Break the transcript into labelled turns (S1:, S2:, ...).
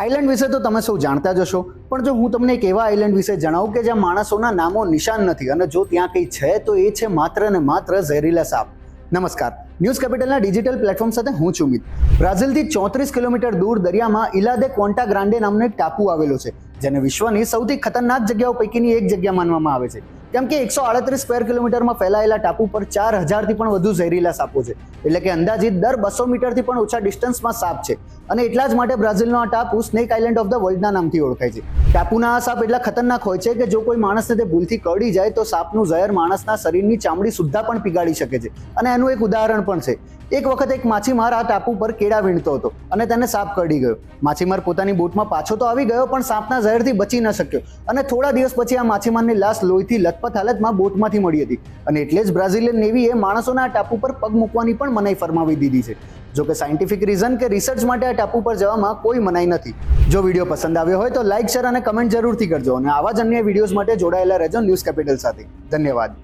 S1: Island વિશે તો તમે સૌ જાણતા જ હશો, પણ જો હું તમને એક એવા આઇલેન્ડ વિશે જણાવું કે જ્યાં માણસોના નામો નિશાન નથી અને જો ત્યાં કંઈ છે, તો એ છે માત્ર ને માત્ર ઝેરીલા સાપ. નમસ્કાર. ન્યૂઝ કેપિટલના ડિજિટલ પ્લેટફોર્મ સાથે હું છું મિત. બ્રાઝિલથી ચોત્રીસ કિલોમીટર દૂર દરિયામાં ઇલાદે ક્વોન્ટા ગ્રાન્ડે નામનો એક ટાપુ આવેલો છે, જેને વિશ્વની સૌથી ખતરનાક જગ્યાઓ પૈકીની એક જગ્યા માનવામાં આવે છે. કેમ કે એકસો આડત્રીસ સ્ક્વેર કિલોમીટરમાં ફેલાયેલા ટાપુ પર ચાર હજારથી પણ વધુ ઝેરીલા સાપો છે. એટલે કે અંદાજિત દર બસો મીટરથી પણ ઓછા ડિસ્ટન્સમાં સાપ છે. અને એટલા જ માટે બ્રાઝિલનો આ ટાપુ સ્નેક આઇલેન્ડ ઓફ ધ વર્લ્ડના નામથી ઓળખાય છે. ટાપુના આ સાપ એટલા ખતરનાક હોય છે કે જો કોઈ માણસને તે ભૂલથી કરડી જાય તો સાપનું ઝેર માણસના શરીરની ચામડી સુદ્ધા પણ પીગાડી શકે છે. અને એનું એક ઉદાહરણ પણ છે. એક વખત એક માછીમાર આ ટાપુ પર કેળા વીણતો હતો અને તેને સાપ કરડી ગયો. માછીમાર પોતાની બોટમાં પાછો તો આવી ગયો પણ સાપના ઝેરથી બચી ન શક્યો. અને થોડા દિવસ પછી આ માછીમારની લાશ લોહીથી લથપથ હાલતમાં બોટમાંથી મળી હતી. અને એટલે જ બ્રાઝિલિયન નેવીએ માણસોના આ ટાપુ પર પગ મૂકવાની પણ મનાઈ ફરમાવી દીધી છે. જો કે સાયન્ટિફિક રીઝન કે રિસર્ચ માટે આ ટાપુ પર જવામાં કોઈ મનાઈ નથી. જો વીડિયો પસંદ આવ્યો હોય તો લાઇક શેર અને કમેન્ટ જરૂરથી કરજો. અને આવા જ અન્ય વિડીયોઝ માટે જોડાયેલા રહેજો ન્યૂઝ કેપિટલ સાથે. ધન્યવાદ.